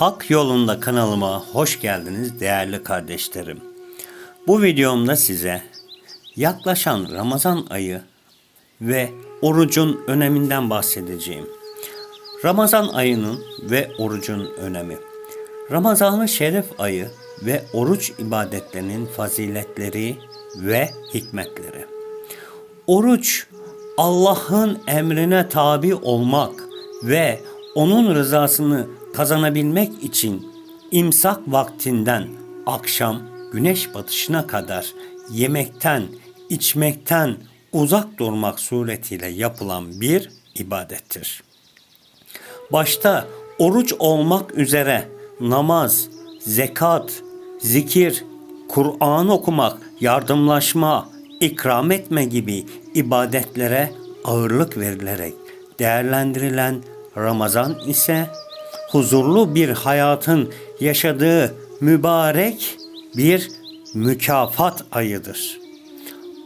Hak yolunda kanalıma hoş geldiniz değerli kardeşlerim. Bu videomda size yaklaşan Ramazan ayı ve orucun öneminden bahsedeceğim. Ramazan ayının ve orucun önemi. Ramazan-ı Şerif ayı ve oruç ibadetlerinin faziletleri ve hikmetleri. Oruç Allah'ın emrine tabi olmak ve onun rızasını kazanabilmek için imsak vaktinden akşam güneş batışına kadar yemekten, içmekten uzak durmak suretiyle yapılan bir ibadettir. Başta oruç olmak üzere namaz, zekat, zikir, Kur'an okumak, yardımlaşma, ikram etme gibi ibadetlere ağırlık verilerek değerlendirilen Ramazan ise huzurlu bir hayatın yaşadığı mübarek bir mükafat ayıdır.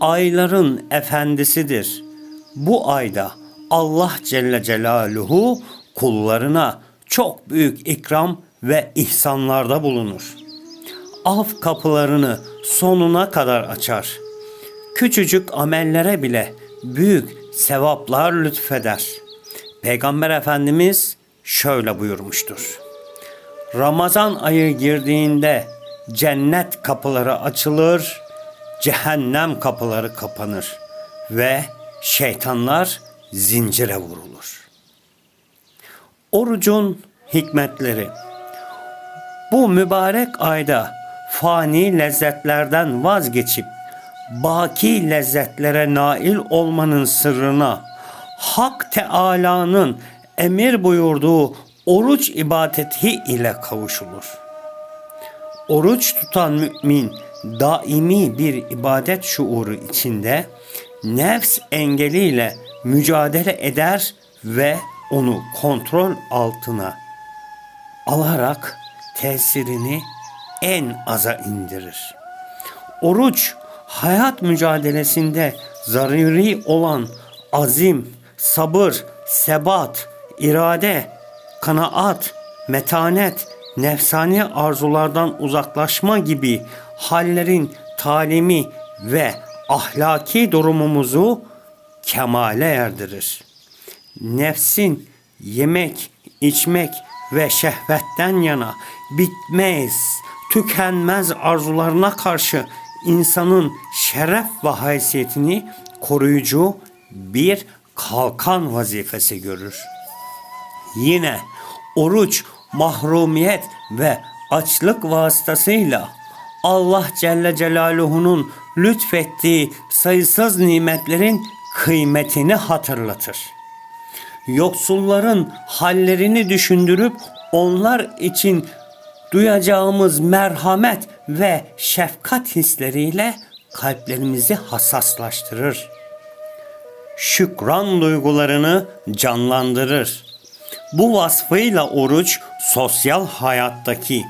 Ayların efendisidir. Bu ayda Allah Celle Celaluhu kullarına çok büyük ikram ve ihsanlarda bulunur. Af kapılarını sonuna kadar açar. Küçücük amellere bile büyük sevaplar lütfeder. Peygamber Efendimiz şöyle buyurmuştur. Ramazan ayı girdiğinde cennet kapıları açılır, cehennem kapıları kapanır ve şeytanlar zincire vurulur. Orucun hikmetleri Bu mübarek ayda fani lezzetlerden vazgeçip baki lezzetlere nail olmanın sırrına Hak Teala'nın emir buyurduğu oruç ibadeti ile kavuşulur. Oruç tutan mümin daimi bir ibadet şuuru içinde nefs engeliyle mücadele eder ve onu kontrol altına alarak tesirini en aza indirir. Oruç hayat mücadelesinde zaruri olan azim, sabır, sebat, irade, kanaat, metanet, nefsani arzulardan uzaklaşma gibi hallerin talimi ve ahlaki durumumuzu kemale erdirir. Nefsin yemek, içmek ve şehvetten yana bitmez, tükenmez arzularına karşı insanın şeref ve haysiyetini koruyucu bir kalkan vazifesi görür. Yine oruç, mahrumiyet ve açlık vasıtasıyla Allah Celle Celaluhu'nun lütfettiği sayısız nimetlerin kıymetini hatırlatır. Yoksulların hallerini düşündürüp onlar için duyacağımız merhamet ve şefkat hisleriyle kalplerimizi hassaslaştırır. Şükran duygularını canlandırır. Bu vasfıyla oruç sosyal hayattaki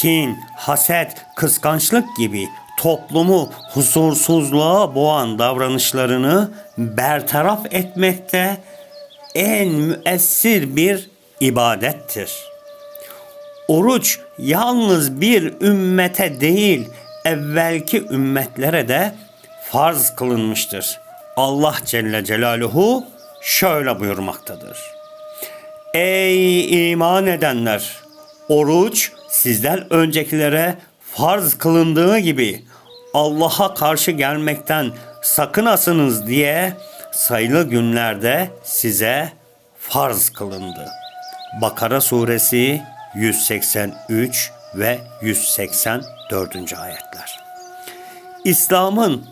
kin, haset, kıskançlık gibi toplumu huzursuzluğa boğan davranışlarını bertaraf etmekte en müessir bir ibadettir. Oruç yalnız bir ümmete değil, evvelki ümmetlere de farz kılınmıştır. Allah Celle Celaluhu şöyle buyurmaktadır. Ey iman edenler! Oruç sizden öncekilere farz kılındığı gibi Allah'a karşı gelmekten sakınasınız diye sayılı günlerde size farz kılındı. Bakara suresi 183 ve 184. ayetler. İslam'ın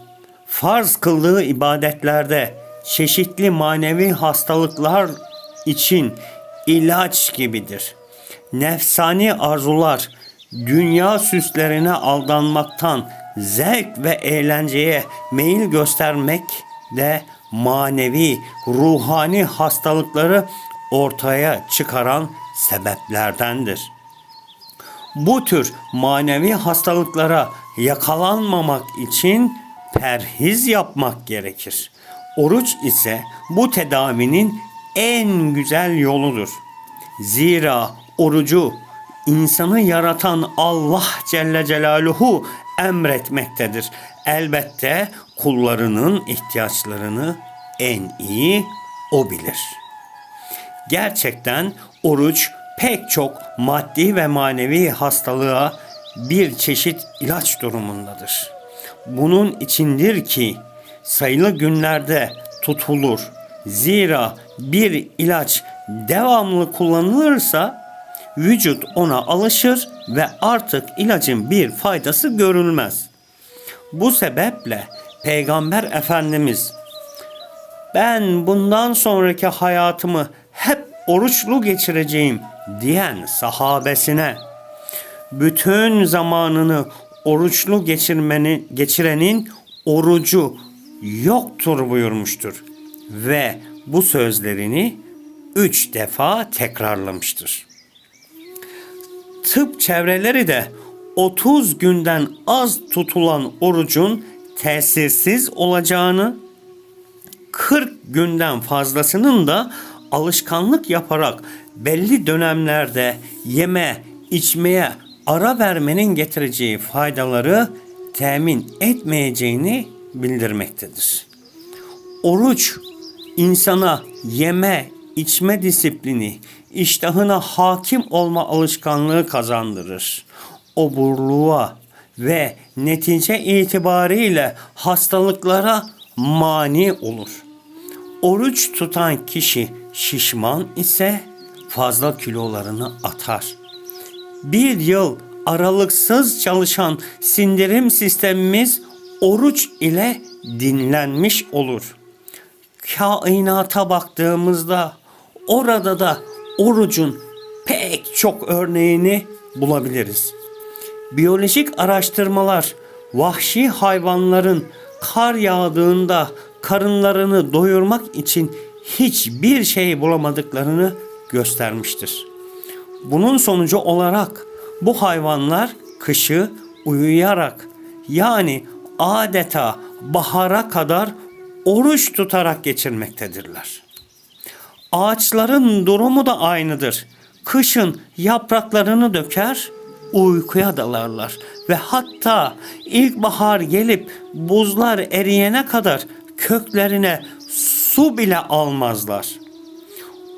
farz kıldığı ibadetlerde çeşitli manevi hastalıklar için ilaç gibidir. Nefsani arzular, dünya süslerine aldanmaktan zevk ve eğlenceye meyil göstermek de manevi, ruhani hastalıkları ortaya çıkaran sebeplerdendir. Bu tür manevi hastalıklara yakalanmamak için perhiz yapmak gerekir. Oruç ise bu tedavinin en güzel yoludur. Zira orucu insanı yaratan Allah Celle Celaluhu emretmektedir. Elbette kullarının ihtiyaçlarını en iyi o bilir. Gerçekten oruç pek çok maddi ve manevi hastalığa bir çeşit ilaç durumundadır. Bunun içindir ki sayılı günlerde tutulur. Zira bir ilaç devamlı kullanılırsa vücut ona alışır ve artık ilacın bir faydası görülmez. Bu sebeple Peygamber Efendimiz ben bundan sonraki hayatımı hep oruçlu geçireceğim diyen sahabesine bütün zamanını oruçlu geçirmeni, geçirenin orucu yoktur buyurmuştur. Ve bu sözlerini üç defa tekrarlamıştır. Tıp çevreleri de 30 günden az tutulan orucun tesirsiz olacağını 40 günden fazlasının da alışkanlık yaparak belli dönemlerde yeme, içmeye ara vermenin getireceği faydaları temin etmeyeceğini bildirmektedir. Oruç insana yeme, içme disiplini, iştahına hakim olma alışkanlığı kazandırır. Oburluğa ve netice itibariyle hastalıklara mani olur. Oruç tutan kişi şişman ise fazla kilolarını atar. Bir yıl aralıksız çalışan sindirim sistemimiz oruç ile dinlenmiş olur. Kainata baktığımızda orada da orucun pek çok örneğini bulabiliriz. Biyolojik araştırmalar vahşi hayvanların kar yağdığında karınlarını doyurmak için hiçbir şey bulamadıklarını göstermiştir. Bunun sonucu olarak bu hayvanlar kışı uyuyarak yani adeta bahara kadar oruç tutarak geçirmektedirler. Ağaçların durumu da aynıdır. Kışın yapraklarını döker, uykuya dalarlar ve hatta ilkbahar gelip buzlar eriyene kadar köklerine su bile almazlar.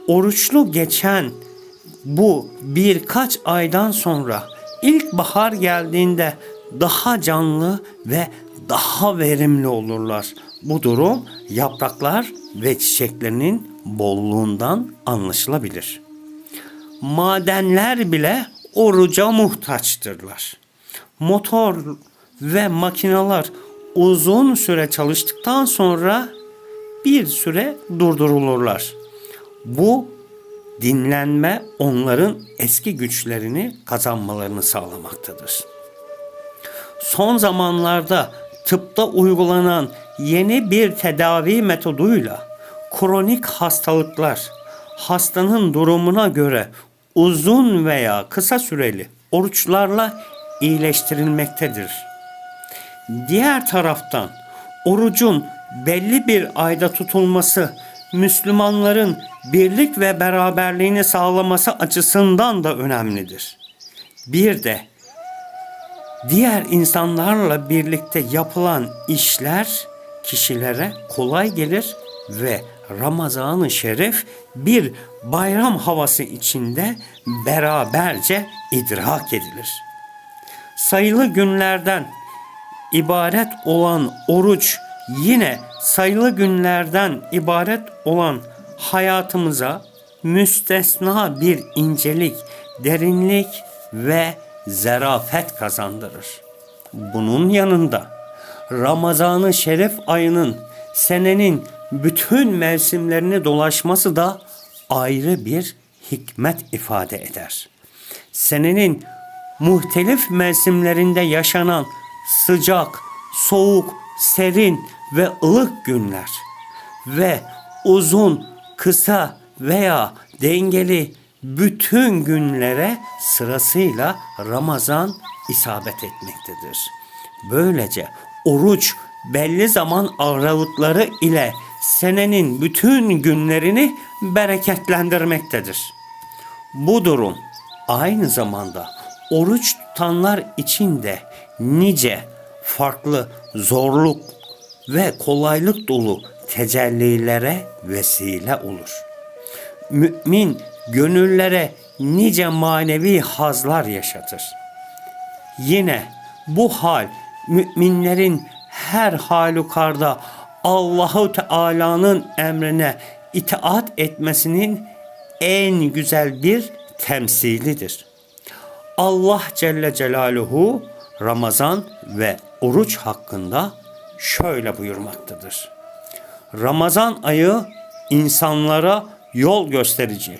Oruçlu geçen bu birkaç aydan sonra ilkbahar geldiğinde daha canlı ve daha verimli olurlar. Bu durum yapraklar ve çiçeklerinin bolluğundan anlaşılabilir. Madenler bile oruca muhtaçtırlar. Motor ve makineler uzun süre çalıştıktan sonra bir süre durdurulurlar. Bu dinlenme onların eski güçlerini kazanmalarını sağlamaktadır. Son zamanlarda tıpta uygulanan yeni bir tedavi metoduyla kronik hastalıklar hastanın durumuna göre uzun veya kısa süreli oruçlarla iyileştirilmektedir. Diğer taraftan orucun belli bir ayda tutulması Müslümanların birlik ve beraberliğini sağlaması açısından da önemlidir. Bir de diğer insanlarla birlikte yapılan işler kişilere kolay gelir ve Ramazan-ı Şerif bir bayram havası içinde beraberce idrak edilir. Sayılı günlerden ibaret olan oruç yine sayılı günlerden ibaret olan hayatımıza müstesna bir incelik, derinlik ve zerafet kazandırır. Bunun yanında Ramazan-ı Şerif ayının senenin bütün mevsimlerini dolaşması da ayrı bir hikmet ifade eder. Senenin muhtelif mevsimlerinde yaşanan sıcak, soğuk, serin ve ılık günler ve uzun, kısa veya dengeli bütün günlere sırasıyla Ramazan isabet etmektedir. Böylece oruç belli zaman aralıkları ile senenin bütün günlerini bereketlendirmektedir. Bu durum aynı zamanda oruç tutanlar için de nice farklı zorluk ve kolaylık dolu tecellilere vesile olur. Mümin gönüllere nice manevi hazlar yaşatır. Yine bu hal müminlerin her halükarda Allahu Teala'nın emrine itaat etmesinin en güzel bir temsilidir. Allah Celle Celaluhu Ramazan ve oruç hakkında şöyle buyurmaktadır. Ramazan ayı insanlara yol gösterici,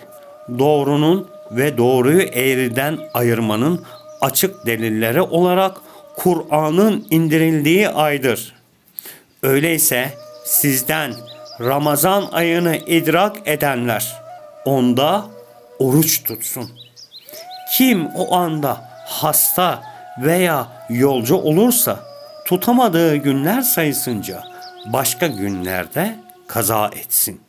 doğrunun ve doğruyu eğriden ayırmanın açık delilleri olarak Kur'an'ın indirildiği aydır. Öyleyse sizden Ramazan ayını idrak edenler onda oruç tutsun. Kim o anda hasta veya yolcu olursa tutamadığı günler sayısınca başka günlerde kaza etsin.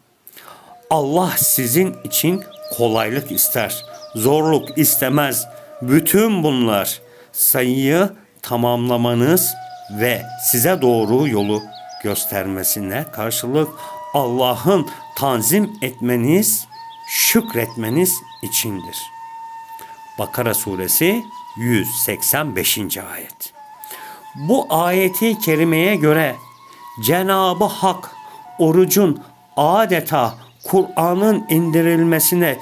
Allah sizin için kolaylık ister, zorluk istemez. Bütün bunlar sayıyı tamamlamanız ve size doğru yolu göstermesine karşılık Allah'ın tanzim etmeniz, şükretmeniz içindir. Bakara suresi 185. ayet. Bu ayeti kerimeye göre Cenab-ı Hak orucun adeta Kur'an'ın indirilmesine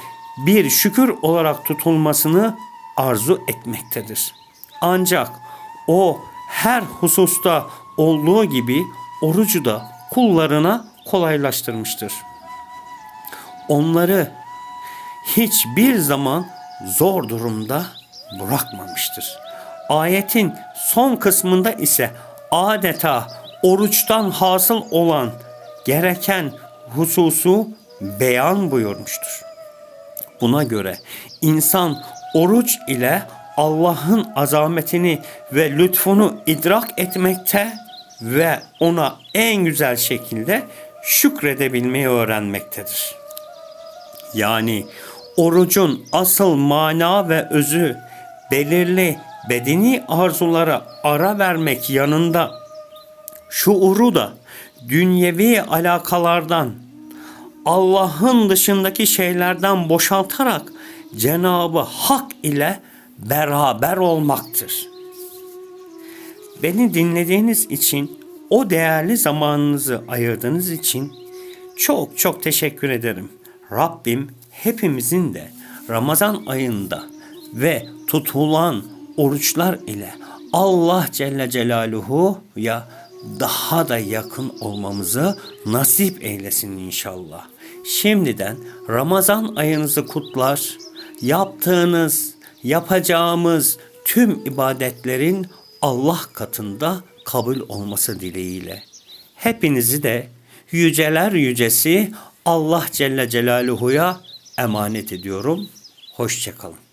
bir şükür olarak tutulmasını arzu etmektedir. Ancak o her hususta olduğu gibi orucu da kullarına kolaylaştırmıştır. Onları hiçbir zaman zor durumda bırakmamıştır. Ayetin son kısmında ise adeta oruçtan hasıl olan gereken hususu beyan buyurmuştur. Buna göre insan oruç ile Allah'ın azametini ve lütfunu idrak etmekte ve ona en güzel şekilde şükredebilmeyi öğrenmektedir. Yani orucun asıl mana ve özü belirli bedeni arzulara ara vermek yanında şuuru da dünyevi alakalardan Allah'ın dışındaki şeylerden boşaltarak Cenabı Hak ile beraber olmaktır. Beni dinlediğiniz için, o değerli zamanınızı ayırdığınız için çok çok teşekkür ederim. Rabbim hepimizin de Ramazan ayında ve tutulan oruçlar ile Allah Celle Celaluhu ya daha da yakın olmamızı nasip eylesin inşallah. Şimdiden Ramazan ayınızı kutlar. Yaptığınız, yapacağımız tüm ibadetlerin Allah katında kabul olması dileğiyle. Hepinizi de yüceler yücesi Allah Celle Celaluhu'ya emanet ediyorum. Hoşçakalın.